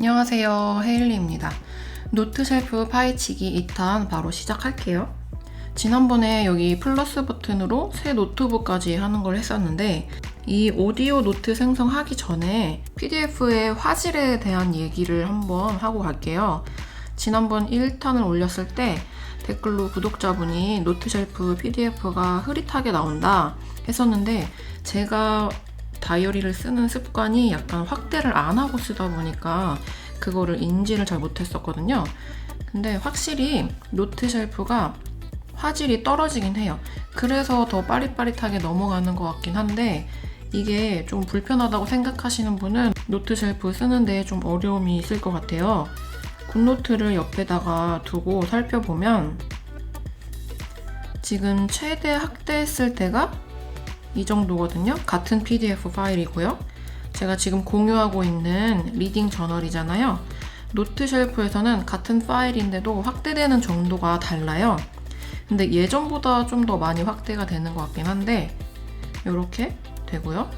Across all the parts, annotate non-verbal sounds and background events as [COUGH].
안녕하세요. 헤일리입니다. 노트 쉘프 파헤치기 2탄 바로 시작할게요. 지난번에 여기 플러스 버튼으로 새 노트북까지 하는 걸 했었는데 이 오디오 노트 생성하기 전에 PDF의 화질에 대한 얘기를 한번 하고 갈게요. 지난번 1탄을 올렸을 때 댓글로 구독자분이 노트 쉘프 PDF가 흐릿하게 나온다 했었는데 제가 다이어리를 쓰는 습관이 약간 확대를 안 하고 쓰다 보니까 그거를 인지를 잘 못했었거든요. 근데 확실히 노트 쉘프가 화질이 떨어지긴 해요. 그래서 더 빠릿빠릿하게 넘어가는 것 같긴 한데 이게 좀 불편하다고 생각하시는 분은 노트 쉘프 쓰는데 좀 어려움이 있을 것 같아요. 굿노트를 옆에다가 두고 살펴보면 지금 최대 확대했을 때가 이 정도거든요. 같은 PDF 파일이고요. 제가 지금 공유하고 있는 리딩 저널이잖아요. 노트 쉘프에서는 같은 파일인데도 확대되는 정도가 달라요. 근데 예전보다 좀 더 많이 확대가 되는 것 같긴 한데 이렇게 되고요.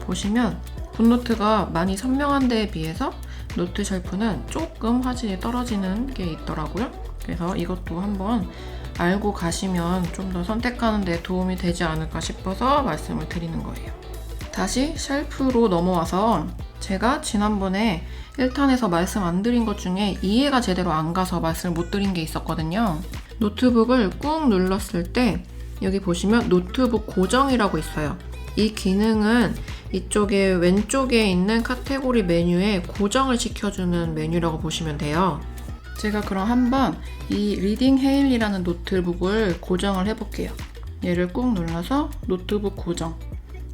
보시면 굿노트가 많이 선명한 데에 비해서 노트 쉘프는 조금 화질이 떨어지는 게 있더라고요. 그래서 이것도 한번 알고 가시면 좀 더 선택하는 데 도움이 되지 않을까 싶어서 말씀을 드리는 거예요. 다시 쉘프로 넘어와서 제가 지난번에 1탄에서 말씀 안 드린 것 중에 이해가 제대로 안 가서 말씀을 못 드린 게 있었거든요. 노트북을 꾹 눌렀을 때 여기 보시면 노트북 고정이라고 있어요. 이 기능은 이쪽에 왼쪽에 있는 카테고리 메뉴에 고정을 시켜주는 메뉴라고 보시면 돼요. 제가 그럼 한번 이 리딩 헤일이라는 노트북을 고정을 해볼게요. 얘를 꾹 눌러서 노트북 고정.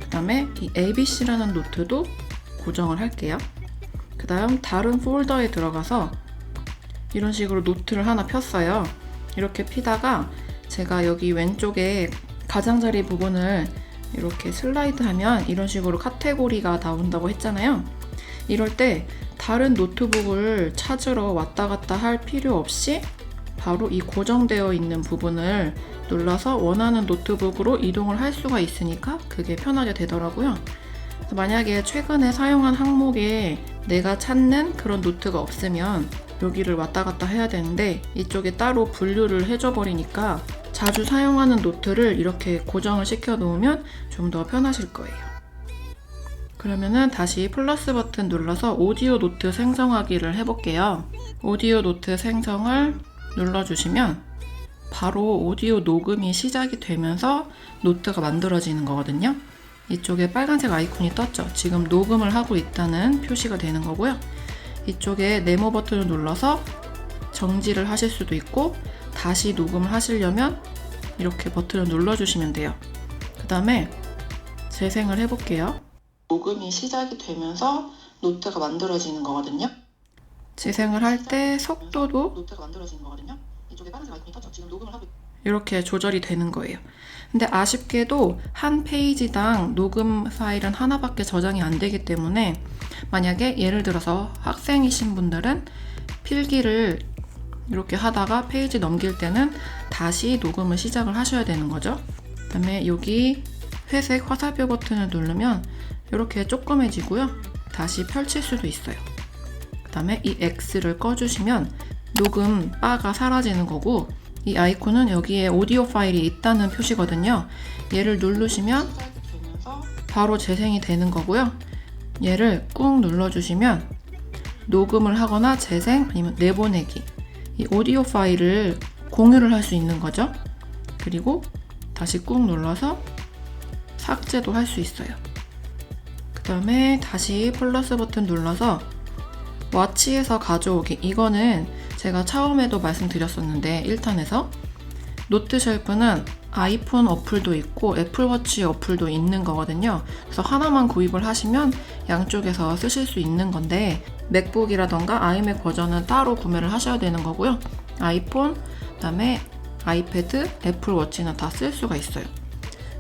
그 다음에 이 ABC라는 노트도 고정을 할게요. 그 다음 다른 폴더에 들어가서 이런 식으로 노트를 하나 폈어요. 이렇게 피다가 제가 여기 왼쪽에 가장자리 부분을 이렇게 슬라이드 하면 이런 식으로 카테고리가 나온다고 했잖아요. 이럴 때 다른 노트북을 찾으러 왔다 갔다 할 필요 없이 바로 이 고정되어 있는 부분을 눌러서 원하는 노트북으로 이동을 할 수가 있으니까 그게 편하게 되더라고요. 만약에 최근에 사용한 항목에 내가 찾는 그런 노트가 없으면 여기를 왔다 갔다 해야 되는데 이쪽에 따로 분류를 해줘 버리니까 자주 사용하는 노트를 이렇게 고정을 시켜 놓으면 좀 더 편하실 거예요. 그러면은 다시 플러스 버튼 눌러서 오디오 노트 생성하기를 해볼게요. 오디오 노트 생성을 눌러주시면 바로 오디오 녹음이 시작이 되면서 노트가 만들어지는 거거든요. 이쪽에 빨간색 아이콘이 떴죠. 지금 녹음을 하고 있다는 표시가 되는 거고요. 이쪽에 네모 버튼을 눌러서 정지를 하실 수도 있고 다시 녹음을 하시려면 이렇게 버튼을 눌러주시면 돼요. 그 다음에 재생을 해볼게요. 녹음이 시작이 되면서 노트가 만들어지는 거거든요. 재생을 할 때 속도도 노트가 만들어지는 거거든요. 이쪽에 빨간색 아이콘이 떴죠. 지금 녹음을 하고 이렇게 조절이 되는 거예요. 근데 아쉽게도 한 페이지당 녹음 파일은 하나밖에 저장이 안 되기 때문에 만약에 예를 들어서 학생이신 분들은 필기를 이렇게 하다가 페이지 넘길 때는 다시 녹음을 시작을 하셔야 되는 거죠. 그 다음에 여기 회색 화살표 버튼을 누르면 이렇게 조그매지고요. 다시 펼칠 수도 있어요. 그 다음에 이 X를 꺼주시면 녹음 바가 사라지는 거고 이 아이콘은 여기에 오디오 파일이 있다는 표시거든요. 얘를 누르시면 바로 재생이 되는 거고요. 얘를 꾹 눌러주시면 녹음을 하거나 재생 아니면 내보내기 이 오디오 파일을 공유를 할 수 있는 거죠. 그리고 다시 꾹 눌러서 삭제도 할 수 있어요. 그 다음에 다시 플러스 버튼 눌러서 와치에서 가져오기 이거는 제가 처음에도 말씀드렸었는데 1탄에서 노트 쉘프는 아이폰 어플도 있고 애플워치 어플도 있는 거거든요. 그래서 하나만 구입을 하시면 양쪽에서 쓰실 수 있는 건데 맥북이라던가 아이맥 버전은 따로 구매를 하셔야 되는 거고요. 아이폰, 그다음에 아이패드, 애플워치는 다 쓸 수가 있어요.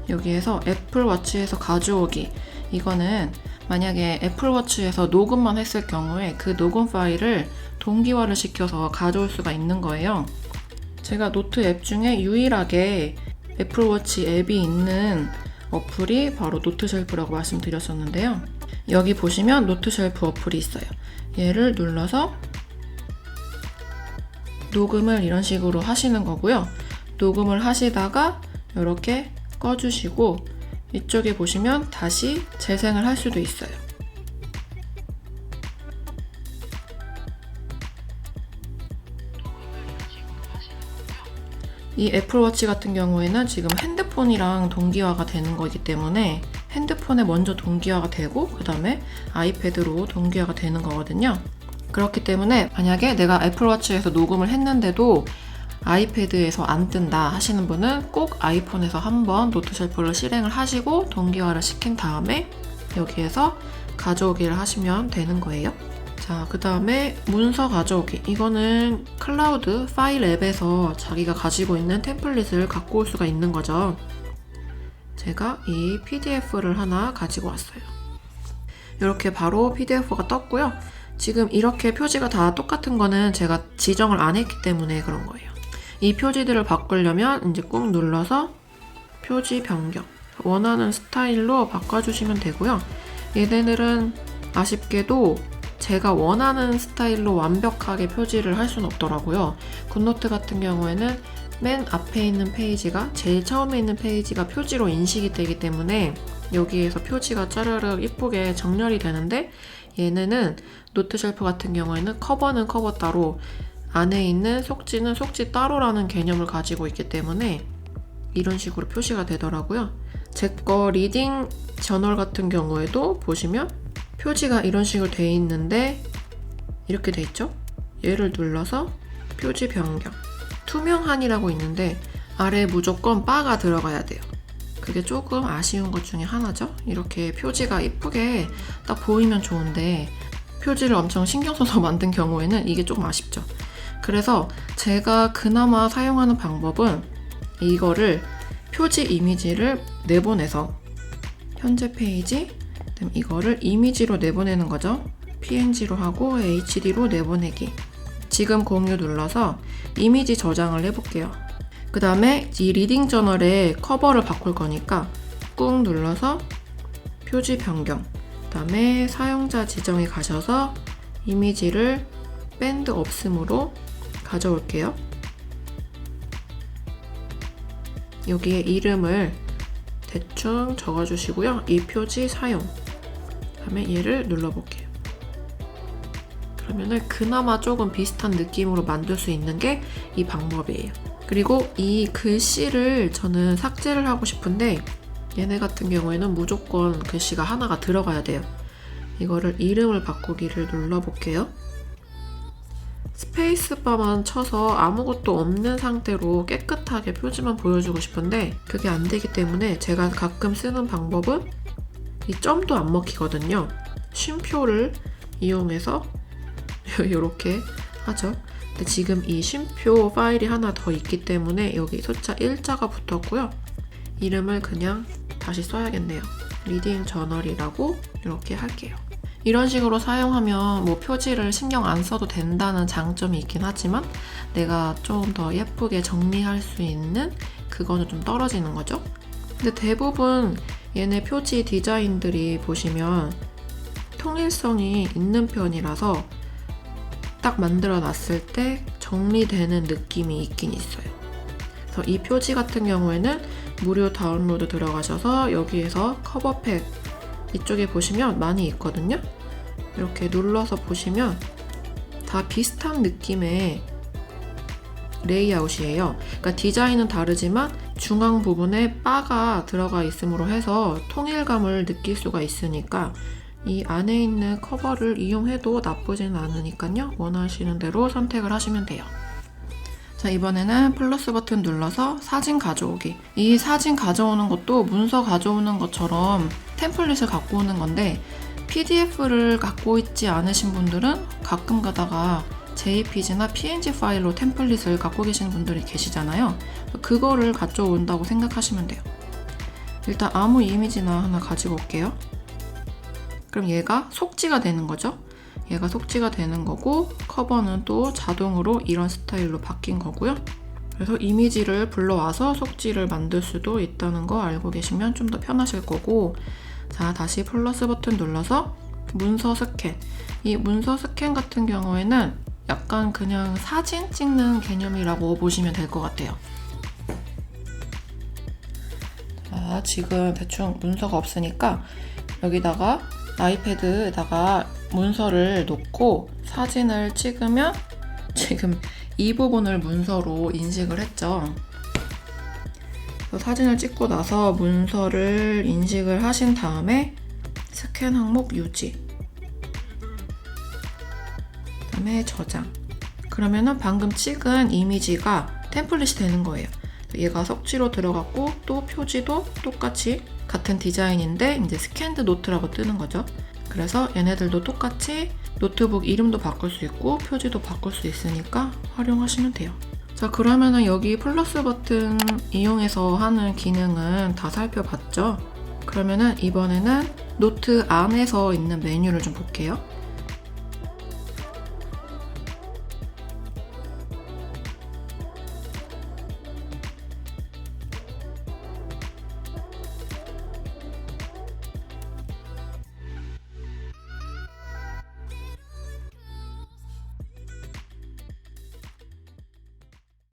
여기에서 애플워치에서 가져오기 이거는 만약에 애플워치에서 녹음만 했을 경우에 그 녹음 파일을 동기화를 시켜서 가져올 수가 있는 거예요. 제가 노트 앱 중에 유일하게 애플워치 앱이 있는 어플이 바로 노트 쉘프라고 말씀드렸었는데요. 여기 보시면 노트 쉘프 어플이 있어요. 얘를 눌러서 녹음을 이런 식으로 하시는 거고요. 녹음을 하시다가 이렇게 꺼주시고 이쪽에 보시면 다시 재생을 할 수도 있어요. 이 애플워치 같은 경우에는 지금 핸드폰이랑 동기화가 되는 거기 때문에 핸드폰에 먼저 동기화가 되고 그 다음에 아이패드로 동기화가 되는 거거든요. 그렇기 때문에 만약에 내가 애플워치에서 녹음을 했는데도 아이패드에서 안 뜬다 하시는 분은 꼭 아이폰에서 한번 노트 쉘프를 실행을 하시고 동기화를 시킨 다음에 여기에서 가져오기를 하시면 되는 거예요. 자, 그 다음에 문서 가져오기. 이거는 클라우드 파일 앱에서 자기가 가지고 있는 템플릿을 갖고 올 수가 있는 거죠. 제가 이 PDF를 하나 가지고 왔어요. 이렇게 바로 PDF가 떴고요. 지금 이렇게 표지가 다 똑같은 거는 제가 지정을 안 했기 때문에 그런 거예요. 이 표지들을 바꾸려면 이제 꾹 눌러서 표지 변경. 원하는 스타일로 바꿔주시면 되고요. 얘네들은 아쉽게도 제가 원하는 스타일로 완벽하게 표지를 할 수는 없더라고요. 굿노트 같은 경우에는 맨 앞에 있는 페이지가 제일 처음에 있는 페이지가 표지로 인식이 되기 때문에 여기에서 표지가 짜르르 이쁘게 정렬이 되는데 얘네는 노트 쉘프 같은 경우에는 커버는 커버 따로 안에 있는 속지는 속지 따로라는 개념을 가지고 있기 때문에 이런 식으로 표시가 되더라고요. 제 거 리딩 저널 같은 경우에도 보시면 표지가 이런 식으로 돼 있는데 이렇게 돼 있죠? 얘를 눌러서 표지 변경 투명한이라고 있는데 아래에 무조건 바가 들어가야 돼요. 그게 조금 아쉬운 것 중에 하나죠. 이렇게 표지가 이쁘게 딱 보이면 좋은데 표지를 엄청 신경 써서 [LAUGHS] 만든 경우에는 이게 조금 아쉽죠. 그래서 제가 그나마 사용하는 방법은 이거를 표지 이미지를 내보내서 현재 페이지 이거를 이미지로 내보내는 거죠. PNG로 하고 HD로 내보내기. 지금 공유 눌러서 이미지 저장을 해볼게요. 그 다음에 이 리딩 저널의 커버를 바꿀 거니까 꾹 눌러서 표지 변경. 그 다음에 사용자 지정에 가셔서 이미지를 밴드 없음으로 가져올게요. 여기에 이름을 대충 적어주시고요. 이 표지 사용. 다음에 얘를 눌러볼게요. 그러면은 그나마 조금 비슷한 느낌으로 만들 수 있는 게 이 방법이에요. 그리고 이 글씨를 저는 삭제를 하고 싶은데 얘네 같은 경우에는 무조건 글씨가 하나가 들어가야 돼요. 이거를 이름을 바꾸기를 눌러볼게요. 스페이스바만 쳐서 아무것도 없는 상태로 깨끗하게 표지만 보여주고 싶은데 그게 안 되기 때문에 제가 가끔 쓰는 방법은 이 점도 안 먹히거든요. 쉼표를 이용해서 [LAUGHS] 이렇게 하죠. 근데 지금 이 쉼표 파일이 하나 더 있기 때문에 여기 숫자 1자가 붙었고요. 이름을 그냥 다시 써야겠네요. 리딩 저널이라고 이렇게 할게요. 이런 식으로 사용하면 뭐 표지를 신경 안 써도 된다는 장점이 있긴 하지만 내가 좀 더 예쁘게 정리할 수 있는 그거는 좀 떨어지는 거죠. 근데 대부분 얘네 표지 디자인들이 보시면 통일성이 있는 편이라서 딱 만들어 놨을 때 정리되는 느낌이 있긴 있어요. 그래서 이 표지 같은 경우에는 무료 다운로드 들어가셔서 여기에서 커버팩 이쪽에 보시면 많이 있거든요. 이렇게 눌러서 보시면 다 비슷한 느낌의 레이아웃이에요. 그러니까 디자인은 다르지만 중앙 부분에 바가 들어가 있음으로 해서 통일감을 느낄 수가 있으니까 이 안에 있는 커버를 이용해도 나쁘지는 않으니까요. 원하시는 대로 선택을 하시면 돼요. 자, 이번에는 플러스 버튼 눌러서 사진 가져오기. 이 사진 가져오는 것도 문서 가져오는 것처럼 템플릿을 갖고 오는 건데 PDF를 갖고 있지 않으신 분들은 가끔 가다가 JPG나 PNG 파일로 템플릿을 갖고 계시는 분들이 계시잖아요. 그거를 가져온다고 생각하시면 돼요. 일단 아무 이미지나 하나 가지고 올게요. 그럼 얘가 속지가 되는 거죠. 얘가 속지가 되는 거고 커버는 또 자동으로 이런 스타일로 바뀐 거고요. 그래서 이미지를 불러와서 속지를 만들 수도 있다는 거 알고 계시면 좀 더 편하실 거고 자, 다시 플러스 버튼 눌러서 문서 스캔. 이 문서 스캔 같은 경우에는 약간 그냥 사진 찍는 개념이라고 보시면 될 것 같아요. 자, 지금 대충 문서가 없으니까 여기다가 아이패드에다가 문서를 놓고 사진을 찍으면 지금 이 부분을 문서로 인식을 했죠. 사진을 찍고 나서 문서를 인식을 하신 다음에 스캔 항목 유지. 그다음에 저장. 그러면은 방금 찍은 이미지가 템플릿이 되는 거예요. 얘가 석지로 들어갔고 또 표지도 똑같이 같은 디자인인데 이제 스캔드 노트라고 뜨는 거죠. 그래서 얘네들도 똑같이 노트북 이름도 바꿀 수 있고 표지도 바꿀 수 있으니까 활용하시면 돼요. 자 그러면은 여기 플러스 버튼 이용해서 하는 기능은 다 살펴봤죠? 그러면은 이번에는 노트 안에서 있는 메뉴를 좀 볼게요.